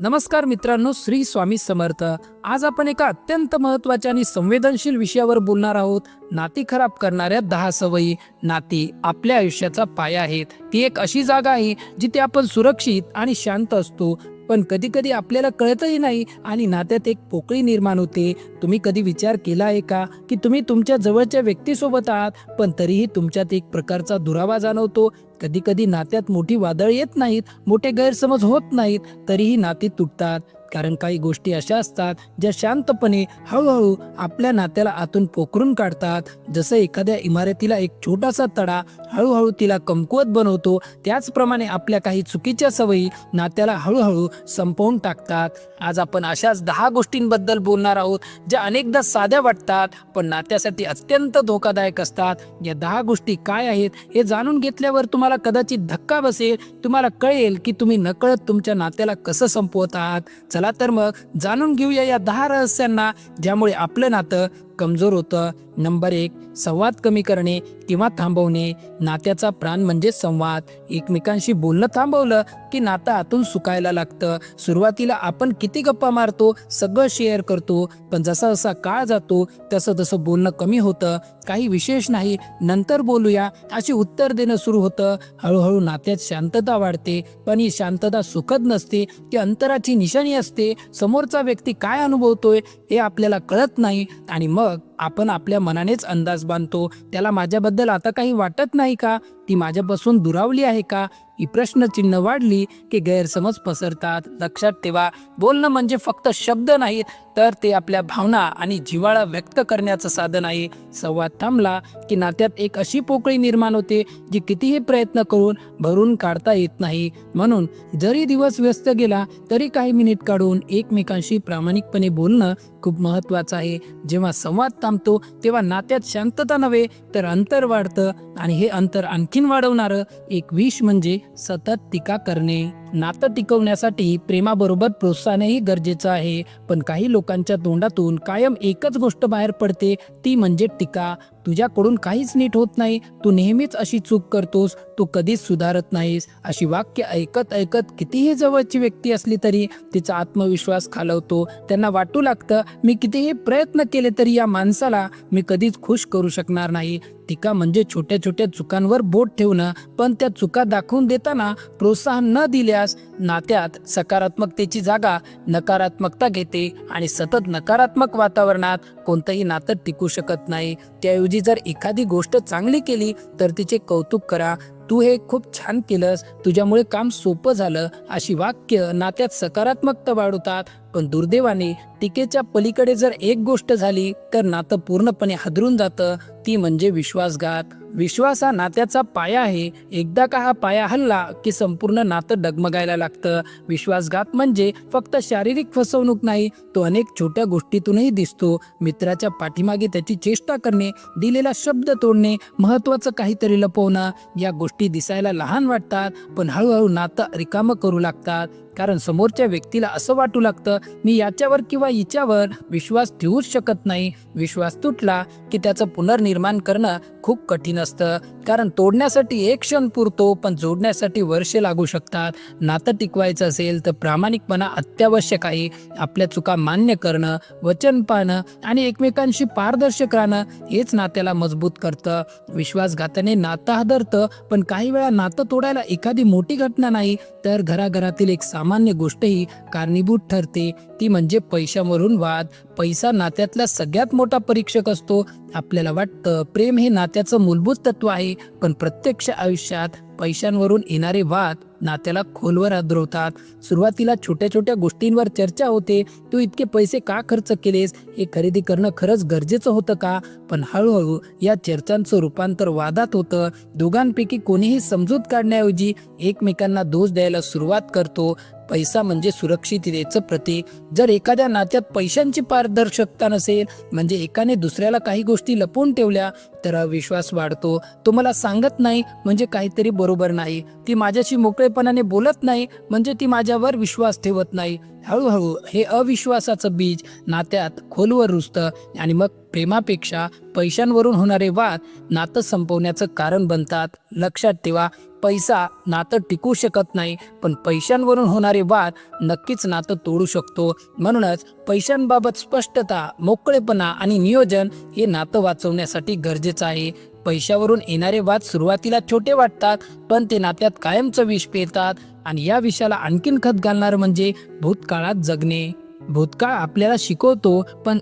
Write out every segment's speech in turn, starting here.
नमस्कार मित्रांनो श्री स्वामी समर्थ. आज आपण एका अत्यंत महत्त्वाच्या आणि संवेदनशील विषयावर बोलणार आहोत. नाती खराब करणाऱ्या दहा सवयी नाती आपल्या आयुष्याचा पाया आहेत. ती एक अशी जागा आहे जिथे आपण सुरक्षित आणि शांत असतो. पण कधी कधी आपल्याला कळतही नाही आणि नात्यात एक पोकळी निर्माण होते. तुम्ही कधी विचार केला आहे का की तुम्ही तुमच्या जवळच्या व्यक्तीसोबत आहात पण तरीही तुमच्यात एक प्रकारचा दुरावा जाणवतो? कधी कधी नात्यात मोठी वादळ येत नाहीत मोठे गैरसमज होत नाहीत तरीही नाती तुटतात. कारण काही गोष्टी अशा असतात ज्या शांतपणे हळूहळू आपल्या नात्याला आतून पोखरून काढतात. जसं एखाद्या इमारतीला एक छोटासा तडा हळूहळू तिला कमकुवत बनवतो त्याचप्रमाणे आपल्या काही चुकीच्या सवयी नात्याला हळूहळू संपवून टाकतात. आज आपण अशाच दहा गोष्टींबद्दल बोलणार आहोत ज्या अनेकदा साध्या वाटतात पण नात्यासाठी अत्यंत धोकादायक असतात. या दहा गोष्टी काय आहेत हे जाणून घेतल्यावर तुम्हाला कदाचित धक्का बसेल. तुम्हाला कळेल की तुम्ही नकळत तुमच्या नात्याला कसं संपवत आहात चला तर मग जाणून घेऊया या दहा रहस्यांना ज्यामुळे आपलं नातं कमजोर होतं. नंबर एक संवाद कमी करणे किंवा थांबवणे. नात्याचा प्राण म्हणजे संवाद. एकमेकांशी बोलणं थांबवलं की नातं आतून सुकायला लागतं. सुरुवातीला आपण किती गप्पा मारतो सगळं शेअर करतो. पण जसा जसा काळ जातो तसं तसं बोलणं कमी होतं. काही विशेष नाही नंतर बोलूया अशी उत्तर देणं सुरू होतं. हळूहळू नात्यात शांतता वाढते. पण ही शांतता सुखद नसते ती अंतराची निशाणी असते. समोरचा व्यक्ती काय अनुभवतोय हे आपल्याला कळत नाही. आणि मग आपण आपल्या मनानेच अंदाज बांधतो. त्याला माझ्याबद्दल आता काही वाटत नाही का? ती माझ्यापासून दुरावली आहे का? ही प्रश्नचिन्ह वाढली की गैरसमज पसरतात. लक्षात ठेवा बोलणं म्हणजे फक्त शब्द नाहीत तर ते आपल्या भावना आणि जिव्हाळा व्यक्त करण्याचं साधन आहे. संवाद थांबला की नात्यात एक अशी पोकळी निर्माण होते जी कितीही प्रयत्न करून भरून काढता येत नाही. म्हणून जरी दिवस व्यस्त गेला तरी काही मिनिट काढून एकमेकांशी प्रामाणिकपणे बोलणं खूप महत्त्वाचं आहे. जेव्हा संवाद थांबतो तेव्हा नात्यात शांतता नव्हे तर अंतर वाढतं आणि हे अंतर आणखीन वाढवणारं एक विष म्हणजे सतत टीका करणे. नातं टिकवण्यासाठी प्रेमाबरोबर प्रोत्साहनही गरजेचं आहे. पण काही लोकांच्या तोंडातून कायम एकच गोष्ट बाहेर पडते ती म्हणजे टीका. तुझ्याकडून काहीच नीट होत नाही. तू नेहमीच अशी चूक करतोस तू कधीच सुधारत नाहीस. अशी वाक्य ऐकत ऐकत कितीही जवळची व्यक्ती असली तरी तिचा आत्मविश्वास खालवतो. त्यांना वाटू लागतं मी कितीही प्रयत्न केले तरी या माणसाला मी कधीच खुश करू शकणार नाही. टीका म्हणजे छोट्या छोट्या चुकांवर बोट ठेवणं पण त्या चुका दाखवून देताना प्रोत्साहन न दिल्यास नात्यात सकारात्मकतेची जागा नकारात्मकता घेते आणि सतत नकारात्मक वातावरणात कोणतंही नातं टिकू शकत नाही. त्याऐवजी जर एखादी गोष्ट चांगली केली तर तिचे कौतुक करा. तू हे खूप छान केलंस. तुझ्यामुळे काम सोपं झालं. अशी वाक्य नात्यात सकारात्मकता वाढवतात पण दुर्दैवाने टीकेच्या पलीकडे जर एक गोष्ट झाली तर नातं पूर्णपणे हादरून जातं. ती म्हणजे विश्वासघात. विश्वास हा नात्याचा पाया आहे. एकदा का हा पाया हल्ला की संपूर्ण नातं डगमगायला लागतं. विश्वासघात म्हणजे फक्त शारीरिक फसवणूक नाही तो अनेक छोट्या गोष्टीतूनही दिसतो. मित्राच्या पाठीमागे त्याची चेष्टा करणे दिलेला शब्द तोडणे महत्त्वाचं काहीतरी लपवणं या गोष्टी दिसायला लहान वाटतात पण हळूहळू नातं रिकामं करू लागतात. कारण समोरच्या व्यक्तीला असं वाटू लागतं मी याच्यावर किंवा हिच्यावर विश्वास ठेवूच शकत नाही. विश्वास तुटला की त्याचं पुनर्निर्माण करणं खूप कठीण असतं. कारण तोडण्यासाठी एक क्षण पुरतो पण जोडण्यासाठी वर्षे लागू शकतात. नातं टिकवायचं असेल तर प्रामाणिकपणा अत्यावश्यक आहे. आपल्या चुका मान्य करणं वचन पाहणं आणि एकमेकांशी पारदर्शक राहणं हेच नात्याला मजबूत करतं. विश्वासघाताने नातं हादरतं पण काही वेळा नातं तोडायला एखादी मोठी घटना नाही तर घराघरातील एक साम सामान्य गोष्टही कारणीभूत ठरते. ती म्हणजे पैशावरून वाद. पैसा नात्यातला सगळ्यात मोठा परीक्षक असतो. आपल्याला वाटतं प्रेम हे नात्याचं मूलभूत तत्व आहे पण प्रत्यक्ष आयुष्यात पैशांवरून येणारे वाद नात्याला खोलवर आदरवतात सुरुवातीला छोट्या छोट्या गोष्टींवर चर्चा होते. तू इतके पैसे का खर्च केलेस? हे खरेदी करणं खरंच गरजेचं होतं का? पण हळूहळू या चर्चांचं रूपांतर वादात होतं. दोघांपैकी कोणीही समजूत काढण्याऐवजी एकमेकांना दोष द्यायला सुरुवात करतो. पैसा म्हणजे सुरक्षिततेचं प्रतीक. जर एखाद्या नात्यात पैशांची पारदर्शकता नसेल म्हणजे एकाने दुसऱ्याला काही गोष्टी लपवून ठेवल्या तर अविश्वास वाढतो. तो मला सांगत नाही म्हणजे काहीतरी बरोबर नाही. ती माझ्याशी मोकळेपणाने बोलत नाही म्हणजे ती माझ्यावर विश्वास ठेवत नाही. हळूहळू हे अविश्वासाचं बीज नात्यात खोलवर रुजतं आणि मग प्रेमापेक्षा पैशांवरून होणारे वाद नातं संपवण्याचं कारण बनतात. लक्षात ठेवा पैसा नातं टिकू शकत नाही पण पैशांवरून होणारे वाद नक्कीच नातं तोडू शकतो. म्हणूनच पैशांबाबत स्पष्टता मोकळेपणा आणि नियोजन हे नातं वाचवण्यासाठी गरजेचं आहे. पैशावरून येणारे वाद सुरुवातीला छोटे वाटतात पण ते नात्यात कायमचं विष पेरतात आणि या विषयाला आणखीन खत घालणार म्हणजे भूतकाळात जगणे. भूतकाळ आपल्याला शिकवतो पण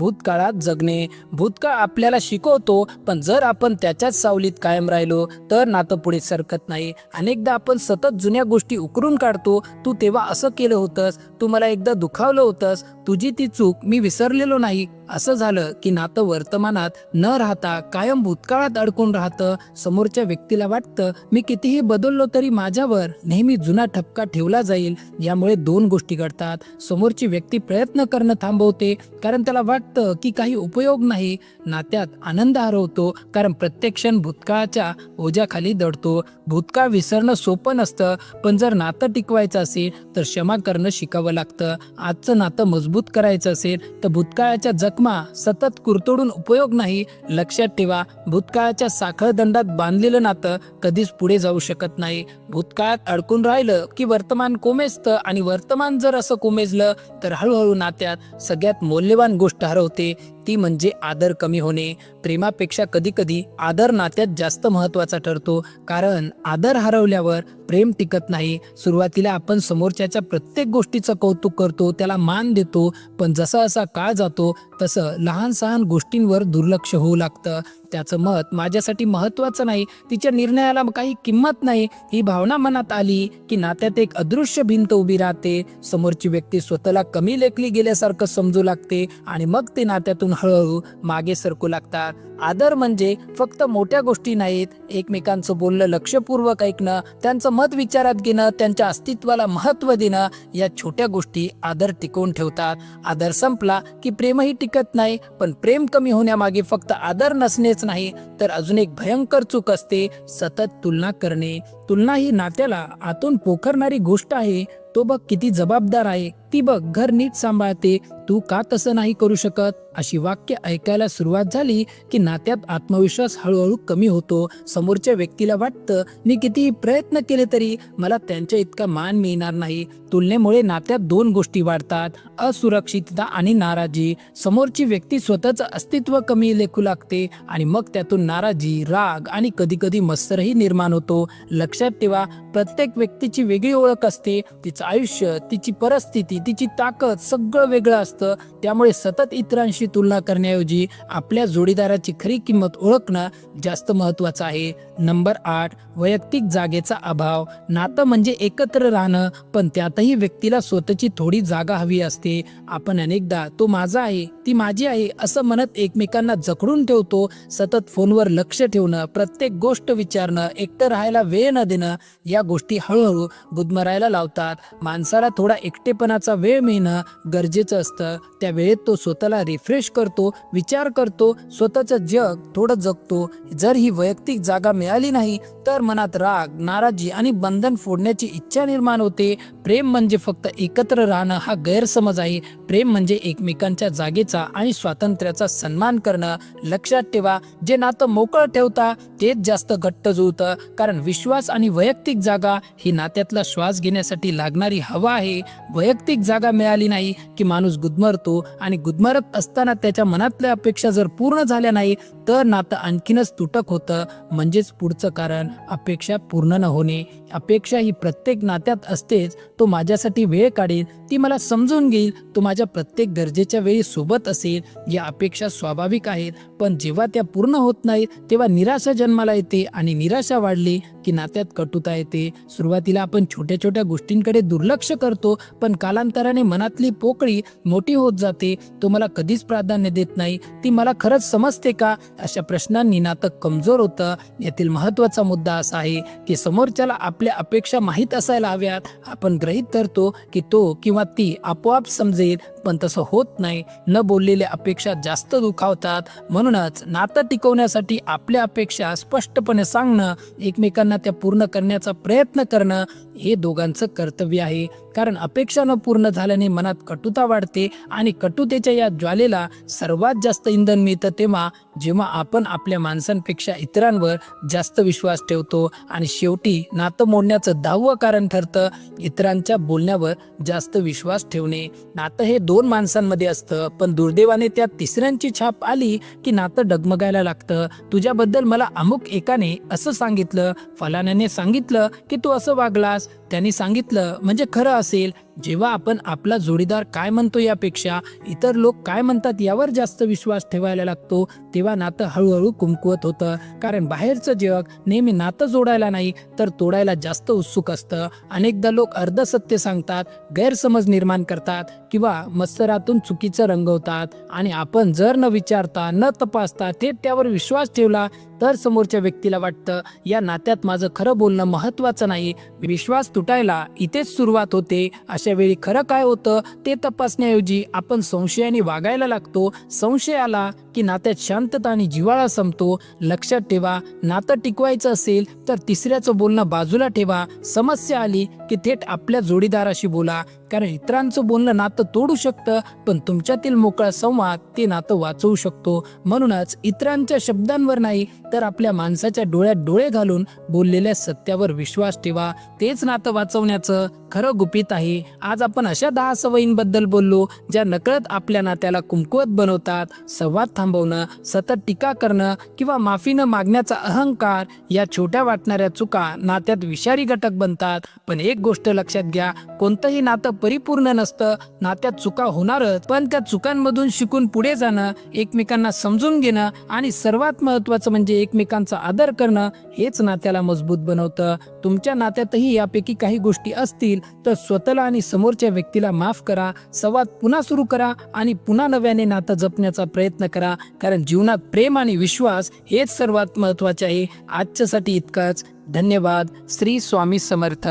भूतकाळात जगणे. भूतकाळ आपल्याला शिकवतो पण जर आपण त्याच्याच सावलीत कायम राहिलो तर नातं पुढे सरकत नाही. अनेकदा आपण सतत जुन्या गोष्टी उकरून काढतो. तू तेव्हा असं केलं होतंस तू मला एकदा दुखावलं होतंस तुझी ती चूक मी विसरलेलो नाही. असं झालं की नातं वर्तमानात न राहता कायम भूतकाळात अडकून राहतं. समोरच्या व्यक्तीला वाटतं मी कितीही बदललो तरी माझ्यावर नेहमी जुना ठपका ठेवला जाईल. यामुळे दोन गोष्टी घडतात. समोरची व्यक्ती प्रयत्न करणं थांबवते कारण त्याला वाटतं की काही उपयोग नाही. नात्यात आनंद हरवतो कारण प्रत्येक क्षण भूतकाळाच्या ओझ्याखाली दडतो. भूतकाळ विसरणं सोपं नसतं पण जर नातं टिकवायचं असेल तर क्षमा करणं शिकावं लागतं. आजचं नातं मजबूत करायचं असेल तर भूतकाळाच्या जखमा सतत कुरतोडून उपयोग नाही. लक्षात ठेवा भूतकाळाच्या साखळदंडात बांधलेलं नातं कधीच पुढे जाऊ शकत नाही. भूतकाळात अडकून राहिलं की वर्तमान कोमेजतं आणि वर्तमान जर असं कोमेजलं तर हळूहळू नात्यात सगळ्यात मौल्यवान गोष्ट हरवते ती म्हणजे आदर कमी होणे. प्रेमापेक्षा कधीकधी आदर नात्यात जास्त महत्त्वाचा ठरतो कारण आदर हरवल्यावर प्रेम टिकत नाही. सुरुवातीला आपण समोरच्याच्या प्रत्येक गोष्टीचं कौतुक करतो त्याला मान देतो पण जसा असा काळ जातो तसं लहान सहान गोष्टींवर दुर्लक्ष होऊ लागतं. त्याचं मत माझ्यासाठी महत्वाचं नाही तिच्या निर्णयाला काही किंमत नाही ही भावना मनात आली की नात्यात एक अदृश्य भिंत उभी राहते. समोरची व्यक्ती स्वतःला कमी लेखली गेल्यासारखं समजू लागते आणि मग ते नात्यातून हळूहळू मागे सरकू लागतात. आदर म्हणजे फक्त मोठ्या गोष्टी नाहीत एकमेकांचं बोलणं लक्षपूर्वक ऐकणं त्यांचं मत विचारात घेणं त्यांच्या अस्तित्वाला महत्त्व देणं या छोट्या गोष्टी आदर टिकवून ठेवतात. आदर संपला की प्रेमही टिकत नाही पण प्रेम कमी होण्यामागे फक्त आदर नसणेच नाही तर अजून एक भयंकर चूक असते सतत तुलना करणे. तुलना ही नात्याला आतून पोखरणारी गोष्ट आहे तो बघ किती जबाबदार आहे. ती बघ घर नीट सांभाळते. तू का तसं नाही करू शकत? अशी वाक्य ऐकायला सुरुवात झाली की नात्यात आत्मविश्वास हळूहळू कमी होतो. समोरच्या व्यक्तीला वाटतं मी कितीही प्रयत्न केले तरी मला त्यांच्या इतका मान मिळणार नाही. तुलनेमुळे नात्यात दोन गोष्टी वाढतात असुरक्षितता आणि नाराजी. समोरची व्यक्ती स्वतःचं अस्तित्व कमी लेखू लागते आणि मग त्यातून नाराजी राग आणि कधी कधी मत्सरही निर्माण होतो. लक्षात ठेवा प्रत्येक व्यक्तीची वेगळी ओळख असते. तिचं आयुष्य तिची परिस्थिती तिची ताकद सगळं वेगळं असतं. त्यामुळे सतत इतरांशी तुलना करण्याऐवजी आपल्या जोडीदाराची खरी किंमत ओळखणं जास्त महत्वाचं आहे. नंबर आठ वैयक्तिक जागेचा अभाव. नातं म्हणजे एकत्र राहणं पण त्यातही व्यक्तीला स्वतःची थोडी जागा हवी असते. आपण अनेकदा तो माझा आहे ती माझी आहे असं म्हणत एकमेकांना जखडून ठेवतो. सतत फोनवर लक्ष ठेवणं प्रत्येक गोष्ट विचारणं एकटं राहायला वेळ न देणं या गोष्टी हळूहळू गुदमरायला लावतात. माणसाला थोडा एकटेपणाचा वेळ मिळणं गरजेचं असतं. त्या वेळेत तो स्वतःला रिफ्रेश करतो विचार करतो स्वतःचं जग थोडं जगतो. जर ही वैयक्तिक जागा मिळाली नाही तर मनात राग नाराजी आणि बंधन फोडण्याची इच्छा निर्माण होते. प्रेम म्हणजे फक्त एकत्र राहणं हा गैरसमज आहे. प्रेम म्हणजे एकमेकांच्या जागेचा आणि स्वातंत्र्याचा सन्मान करणं. लक्षात ठेवा जे नातं मोकळं ठेवता तेच जास्त घट्ट जुळतं. कारण विश्वास आणि वैयक्तिक जागा ही नात्यातला श्वास घेण्यासाठी लागणारी हवा आहे. वैयक्तिक जागा मिळाली नाही की माणूस गुदमरतो आणि गुदमरत असताना त्याच्या मनातल्या अपेक्षा जर पूर्ण झाल्या नाही तर नातं आणखीनच तुटक होतं. म्हणजेच पुढचं कारण अपेक्षा पूर्ण न होणे अपेक्षा ही प्रत्येक नात्यात असतेच. तो माझ्यासाठी वेळ काढेल ती मला समजून घेईल. तो माझ्या प्रत्येक गरजेच्या वेळी सोबत असेल. या अपेक्षा स्वाभाविक आहेत पण जेव्हा त्या पूर्ण होत नाहीत तेव्हा निराशा जन्माला येते आणि निराशा वाढली की नात्यात कटुता येते. सुरुवातीला आपण छोट्या छोट्या गोष्टींकडे दुर्लक्ष करतो पण कालांतराने मनातली पोकळी मोठी होत जाते. तो मला कधीच प्राधान्य देत नाही. ती मला खरंच समजते का? अशा प्रश्नांनी नातं कमजोर होतं. यातील महत्त्वाचा मुद्दा असा आहे की समोरच्याला आप आपल्या अपेक्षा माहीत असायला हव्यात. आपण ग्रहित धरतो की तो किंवा ती आपोआप समजेल पण तसं होत नाही. न बोललेल्या अपेक्षा जास्त दुखावतात. म्हणूनच नातं टिकवण्यासाठी आपल्या अपेक्षा स्पष्टपणे सांगणं एकमेकांना त्या पूर्ण करण्याचा प्रयत्न करणं हे दोघांचं कर्तव्य आहे. कारण अपेक्षा न पूर्ण झाल्याने मनात कटुता वाढते आणि कटुतेच्या या ज्वालेला सर्वात जास्त इंधन मिळतं तेव्हा जेव्हा आपण आपल्या माणसांपेक्षा इतरांवर जास्त विश्वास ठेवतो आणि शेवटी नातं मोडण्याचं दहावं कारण ठरतं इतरांच्या बोलण्यावर जास्त विश्वास ठेवणे. नातं हे दोन माणसांमध्ये असतं पण दुर्दैवाने त्या तिसऱ्यांची छाप आली की नातं डगमगायला लागतं. तुझ्याबद्दल मला अमुक एकाने असं सांगितलं फलाण्याने सांगितलं की तू असं वागलास. त्यांनी सांगितलं म्हणजे खरं असेल जेव्हा आपण आपला जोडीदार काय म्हणतो यापेक्षा इतर लोक काय म्हणतात यावर जास्त विश्वास ठेवायला लागतो तेव्हा नातं हळूहळू कुमकुवत होतं. कारण बाहेरचं जग नेहमी नातं जोडायला नाही तर तोडायला जास्त उत्सुक असतं. अनेकदा लोक अर्ध सत्य सांगतात गैरसमज निर्माण करतात किंवा मत्सरातून चुकीचं रंगवतात. आणि आपण जर न विचारता न तपासता थेट त्यावर विश्वास ठेवला तर समोरच्या व्यक्तीला वाटतं या नात्यात माझं खरं बोलणं महत्त्वाचं नाही. विश्वास तुटायला इथेच सुरुवात होते अशा वेळी खरं काय होतं ते तपासण्याऐवजी आपण संशयाने वागायला लागतो. संशय आला की नात्यात शांतता आणि जिव्हाळा संपतो. लक्षात ठेवा नातं टिकवायचं असेल तर तिसऱ्याचं बोलणं बाजूला ठेवा. समस्या आली की थेट आपल्या जोडीदाराशी बोला. कारण इतरांचं बोलणं नातं तोडू शकतं पण तुमच्यातील मोकळा संवाद ते नातं वाचवू शकतो. म्हणूनच इतरांच्या शब्दांवर नाही तर आपल्या माणसाच्या डोळ्यात डोळे घालून बोललेल्या सत्यावर विश्वास ठेवा. तेच नातं वाचवण्याचं खरं गुपित आहे. आज आपण अशा दहा सवयींबद्दल बोललो ज्या नकळत आपल्या नात्याला कुमकुवत बनवतात. संवाद थांबवणं सतत टीका करणं किंवा माफी न मागण्याचा अहंकार या छोट्या वाटणाऱ्या चुका नात्यात विषारी घटक बनतात. पण एक गोष्ट लक्षात घ्या कोणतंही नातं परिपूर्ण नसतं. नात्यात चुका होणारच पण त्या चुकांमधून शिकून पुढे जाणं एकमेकांना समजून घेणं आणि सर्वात महत्त्वाचं म्हणजे एकमेकांचा आदर करणं हेच नात्याला मजबूत बनवतं. तुमच्या नात्यातही यापैकी काही गोष्टी असतील तर स्वतःला आणि आणि समोरच्या व्यक्तीला माफ करा संवाद पुन्हा सुरू करा आणि पुन्हा नव्याने नातं जपण्याचा प्रयत्न करा. कारण जीवनात प्रेम आणि विश्वास हेच सर्वात महत्त्वाचे आहे. आजच्यासाठी इतकंच. धन्यवाद. श्री स्वामी समर्थ.